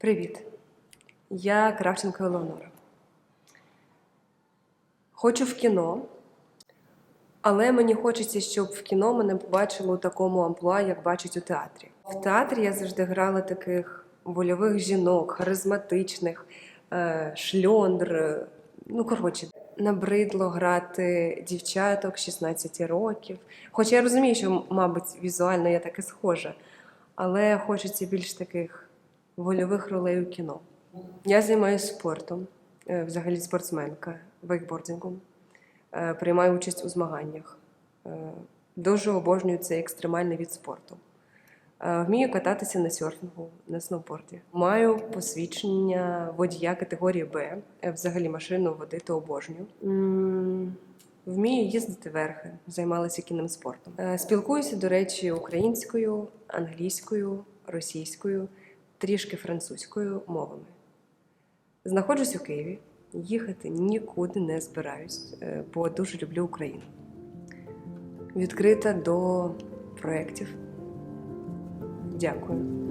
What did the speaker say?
Привіт. Я Кравченко Елеонора. Хочу в кіно, але мені хочеться, щоб в кіно мене побачили у такому амплуа, як бачать у театрі. В театрі я завжди грала таких вольових жінок, харизматичних, е, шльондр. Ну, коротше, набридло грати дівчаток 16 років. Хоча я розумію, що, мабуть, візуально я таки схожа, але хочеться більш таких вольових ролей у кіно. Я займаюся спортом, е, взагалі спортсменка, вейкбордингом. Е, Приймаю участь у змаганнях. Е, Дуже обожнюю цей екстремальний від спорту. Вмію кататися на серфінгу, на сноуборді. Маю посвідчення водія категорії Б. Взагалі машину водити обожнюю. Вмію їздити верхи, займалася кінним спортом. Спілкуюся, до речі, українською, англійською, російською, трішки французькою мовами. Знаходжусь у Києві. Їхати нікуди не збираюсь, е, бо дуже люблю Україну. Відкрита до проєктів. Дякую.